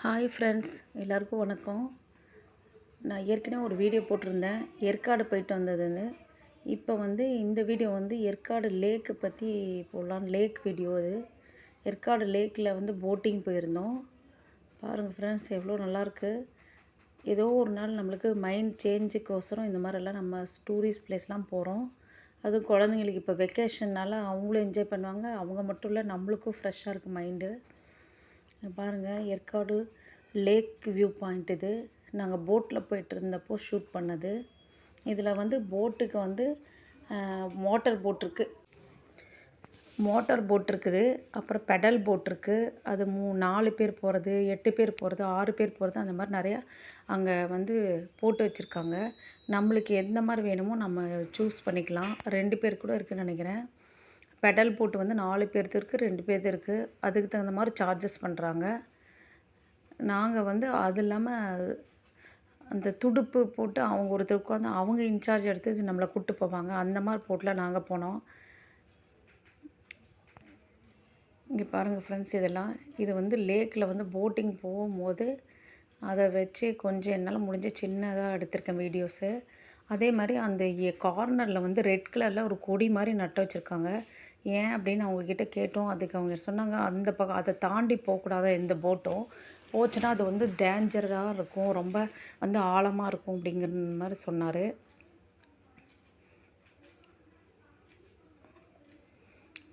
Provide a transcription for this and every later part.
Hi friends எல்லாருக்கும் வணக்கம். நான் ஏற்கனவே ஒரு வீடியோ போட்டிருந்தேன். ஏற்காடு போயிட்டு வந்ததுன்னு. இப்போ வந்து இந்த வீடியோ வந்து ஏற்காடு லேக்கு பற்றி போடலாம். லேக் வீடியோ அது. ஏற்காடு லேக்கில் வந்து போட்டிங் போயிருந்தோம். பாருங்கள் ஃப்ரெண்ட்ஸ் எவ்வளோ நல்லாயிருக்கு. ஏதோ ஒரு நாள் நம்மளுக்கு மைண்ட் சேஞ்சுக்கோசரம் இந்த மாதிரிலாம் நம்ம டூரிஸ்ட் பிளேஸ்லாம் போகிறோம் அதுவும் குழந்தைங்களுக்கு இப்போ வெக்கேஷன்னால அவங்களும் என்ஜாய் பண்ணுவாங்க. அவங்க மட்டும் இல்லை நம்மளுக்கும் ஃப்ரெஷ்ஷாக இருக்குது மைண்டு பாருங்கள் ஏற்காடு லேக் வியூ பாயிண்ட் இது. நாங்கள் போட்டில் போயிட்டு இருந்தப்போ ஷூட் பண்ணது. இதில் வந்து போட்டுக்கு வந்து மோட்டர் போட் இருக்குது மோட்டார் போட் இருக்குது அப்புறம் பெடல் போட் இருக்குது அது மூ நாலு பேர் போகிறது எட்டு பேர் போகிறது ஆறு பேர் போகிறது அந்த மாதிரி நிறையா அங்கே வந்து போட்டு வச்சுருக்காங்க. நம்மளுக்கு எந்த மாதிரி வேணுமோ நம்ம சூஸ் பண்ணிக்கலாம். ரெண்டு பேர் கூட இருக்குதுன்னு நினைக்கிறேன். பெடல் போட்டு வந்து நாலு பேர்த்து இருக்குது ரெண்டு பேர்த்து இருக்குது அதுக்கு தகுந்த மாதிரி சார்ஜஸ் பண்ணுறாங்க நாங்கள் வந்து அது இல்லாமல் அந்த துடுப்பு போட்டு அவங்க ஒருத்தர் உட்காந்து அவங்க இன்சார்ஜ் எடுத்து நம்மளை கூப்பிட்டு போவாங்க. அந்த மாதிரி போட்டில் நாங்கள் போனோம். இங்கே பாருங்கள் ஃப்ரெண்ட்ஸ் இதெல்லாம். இது வந்து லேக்கில் வந்து போட்டிங் போகும்போது அதை வச்சு கொஞ்சம் என்னால் முடிஞ்ச சின்னதாக எடுத்திருக்கேன் வீடியோஸு அதே மாதிரி அந்த கார்னரில் வந்து ரெட் கலரில் ஒரு கொடி மாதிரி நட்டு வச்சுருக்காங்க. ஏன் அப்படின்னு அவங்கக்கிட்ட கேட்டோம். அதுக்கு அவங்க சொன்னாங்க அந்த பக்கம் அதை தாண்டி போகக்கூடாது எந்த போட்டும் போச்சுன்னா அது வந்து டேஞ்சராக இருக்கும். ரொம்ப வந்து ஆழமாக இருக்கும் அப்படிங்கிற மாதிரி சொன்னார்.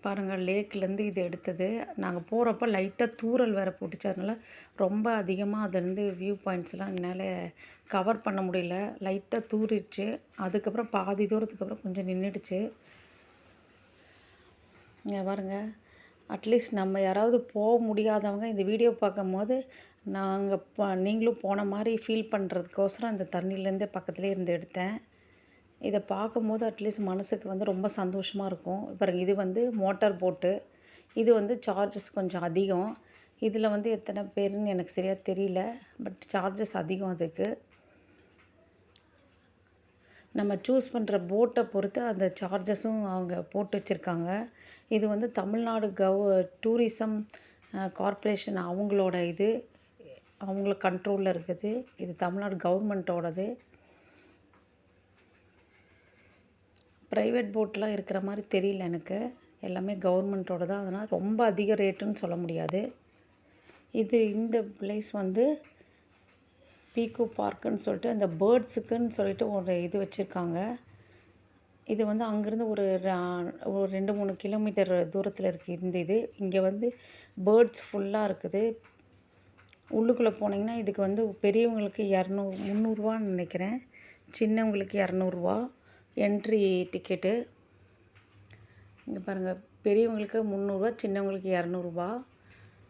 பாருங்கள் லேக்லேருந்து இது எடுத்தது. நாங்கள் போகிறப்ப லைட்டாக தூரல் வேறு போட்டுச்சு. அதனால் ரொம்ப அதிகமாக அதுலேருந்து வியூ பாயிண்ட்ஸ்லாம் என்னால் கவர் பண்ண முடியல. லைட்டாக தூரிடுச்சு அதுக்கப்புறம் பாதி தூரத்துக்கு அப்புறம் கொஞ்சம் நின்றுடுச்சு. இங்கே பாருங்க. அட்லீஸ்ட் நம்ம யாராவது போக முடியாதவங்க இந்த வீடியோ பார்க்கும்போது நாங்கள் நீங்களும் போன மாதிரி ஃபீல் பண்ணுறதுக்கோசரம் இந்த தண்ணியிலேருந்தே பக்கத்துலேயே இருந்து எடுத்தேன். இதை பார்க்கும்போது அட்லீஸ்ட் மனதுக்கு வந்து ரொம்ப சந்தோஷமாக இருக்கும். பாருங்க இது வந்து மோட்டார் போட்டு இது வந்து சார்ஜஸ் கொஞ்சம் அதிகம். இதில் வந்து எத்தனை பேருன்னு எனக்கு சரியாக தெரியல பட் சார்ஜஸ் அதிகம் அதுக்கு. நம்ம சூஸ் பண்ணுற போட்டை பொறுத்து அந்த சார்ஜஸும் அவங்க போட்டு வச்சுருக்காங்க. இது வந்து தமிழ்நாடு கவ் டூரிசம் கார்ப்பரேஷன் அவங்களோட இது அவங்கள கண்ட்ரோலில் இருக்குது. இது தமிழ்நாடு கவர்மெண்ட்டோடது ப்ரைவேட் போட்லாம் இருக்கிற மாதிரி தெரியல எனக்கு. எல்லாமே கவர்மெண்ட்டோட தான். அதனால் ரொம்ப அதிக ரேட்டுன்னு சொல்ல முடியாது. இது இந்த பிளேஸ் வந்து பீகோ பார்க்குன்னு சொல்லிட்டு அந்த பேர்ட்ஸுக்குன்னு சொல்லிட்டு ஒரு இது வச்சுருக்காங்க. இது வந்து அங்கேருந்து ஒரு ஒரு ரெண்டு மூணு கிலோமீட்டர் தூரத்தில் இருக்குது இந்த இது. இங்கே வந்து பேர்ட்ஸ் ஃபுல்லாக இருக்குது. உள்ளுக்குள்ளே போனீங்கன்னா இதுக்கு வந்து பெரியவங்களுக்கு இரநூறு முந்நூறுரூவான்னு நினைக்கிறேன். சின்னவங்களுக்கு இரநூறுவா என்ட்ரி டிக்கெட்டு இங்கே பாருங்கள் பெரியவங்களுக்கு முந்நூறுரூவா சின்னவங்களுக்கு இரநூறுபா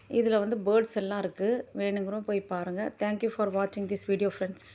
இதில் வந்து பேர்ட்ஸ் எல்லாம் இருக்குது வேணுங்கிறோம் போய் பாருங்கள் தேங்க்யூ ஃபார் வாட்சிங் திஸ் வீடியோ ஃப்ரெண்ட்ஸ்